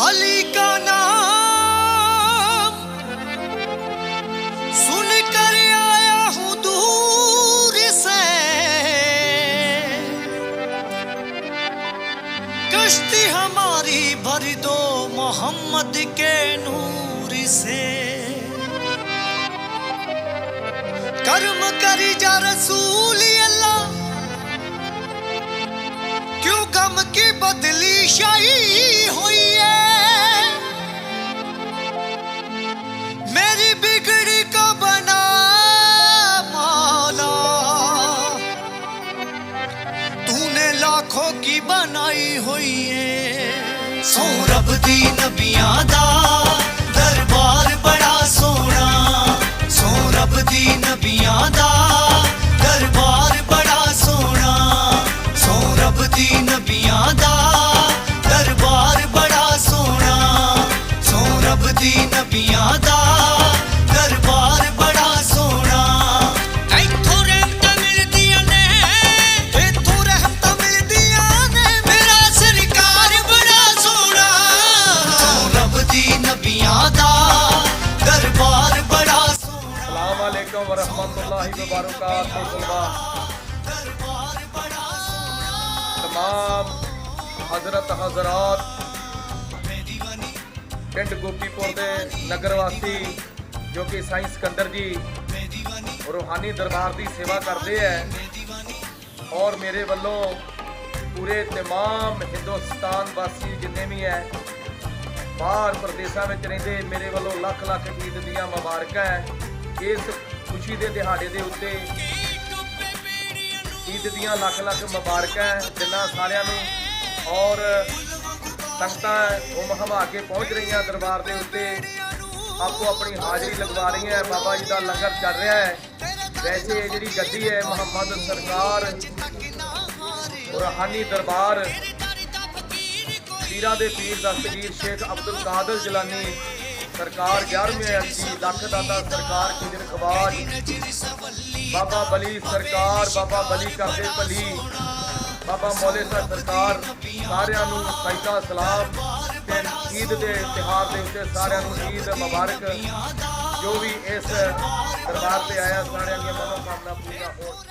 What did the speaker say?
अली का नाम सुन कर आया हूँ दूर से। कश्ती हमारी भर दो मोहम्मद के नूर से। कर्म करी जा रसूली ਆਖੋ ਕੀ ਬਣਾਈ ਹੋਈ ਏ? ਸੋ ਰੱਬ ਦੀ ਨਬੀਆਂ ਦਾ ਦਰਬਾਰ ਬੜਾ ਸੋਹਣਾ। ਸੋ ਰੱਬ ਦੀ ਨਬੀਆਂ ਦਾ ਦਰਬਾਰ ਬੜਾ ਸੋਹਣਾ। ਸੋ ਰੱਬ ਦੀ ਨਬੀਆਂ ਦਾ ਦਰਬਾਰ ਬੜਾ ਸੋਹਣਾ। ਸੋ ਰੱਬ ਦੀ ਨਬੀਆਂ ਦਾ अलैक्म वरहमतुल्लाहि तमाम ਹਜ਼ਰਤ हजरात ਪਿੰਡ ਗੋਪੀਪੁਰ ਦੇ ਨਗਰ ਵਾਸੀ ਜੋ ਕਿ ਸਾਈਂ ਸਿਕੰਦਰ ਜੀ ਰੋਹਾਨੀ ਦਰਬਾਰ ਦੀ ਸੇਵਾ ਕਰਦੇ ਐ ਔਰ ਮੇਰੇ ਵੱਲੋਂ ਪੂਰੇ ਤਮਾਮ ਹਿੰਦੁਸਤਾਨ ਵਾਸੀ ਜਿੰਨੇ ਵੀ ਐ, ਬਾਹਰ ਪ੍ਰਦੇਸ਼ਾਂ ਵਿੱਚ ਰਹਿੰਦੇ ਮੇਰੇ ਵੱਲੋਂ ਲੱਖ ਲੱਖ ਈਦ ਦੀਆਂ ਮੁਬਾਰਕਾਂ ਇਸ ਖੁਸ਼ੀ ਦੇ ਦਿਹਾੜੇ ਦੇ ਉੱਤੇ ਈਦ ਦੀਆਂ ਲੱਖ ਲੱਖ ਮੁਬਾਰਕਾਂ ਹੈ ਜਿਨ੍ਹਾਂ ਸਾਰਿਆਂ ਨੂੰ ਔਰ ਸੰਗਤਾਂ ਉਹ ਹਮਾ ਕੇ ਪਹੁੰਚ ਰਹੀਆਂ ਦਰਬਾਰ ਦੇ ਉੱਤੇ। ਆਪੋ ਆਪਣੀ ਹਾਜ਼ਰੀ ਲਗਵਾ ਰਹੀਆਂ ਬਾਬਾ ਜੀ ਦਾ ਲੰਗਰ ਚੱਲ ਰਿਹਾ ਹੈ। ਵੈਸੇ ਇਹ ਜਿਹੜੀ ਗੱਦੀ ਹੈ ਮੁਹੰਮਦ ਸਰਕਾਰ ਰੂਹਾਨੀ ਦਰਬਾਰ, ਪੀਰਾਂ ਦੇ ਪੀਰ ਦਸਤਗੀਰ ਸ਼ੇਖ ਅਬਦੁਲ ਕਾਦਰ ਜਲਾਨੀ ਸਰਕਾਰ 11ਵੇਂ ਅਰਜੀ ਲੱਖ ਦਾਤਾ ਸਰਕਾਰ ਖਿਜਰ ਖਵਾਜ। ਬਾਬਾ ਬਲੀ ਸਰਕਾਰ, ਬਾਬਾ ਬਲੀ ਕਰਦੇ ਭਲੀ। ਬਾਬਾ ਮੌਲੇ ਸਾਹਿਬ ਸਰਕਾਰ, ਸਾਰਿਆਂ ਨੂੰ ਸਜਦਾ ਸਲਾਮ। ਤੇ ਈਦ ਦੇ ਤਿਹਾਰ ਦੇ ਉੱਤੇ ਸਾਰਿਆਂ ਨੂੰ ਈਦ ਮੁਬਾਰਕ। ਜੋ ਵੀ ਇਸ ਦਰਬਾਰ ਤੇ ਆਇਆ, ਸਾਰਿਆਂ ਦੀਆਂ ਮਨੋਕਾਮਨਾ ਪੂਰੀਆਂ ਹੋਣ।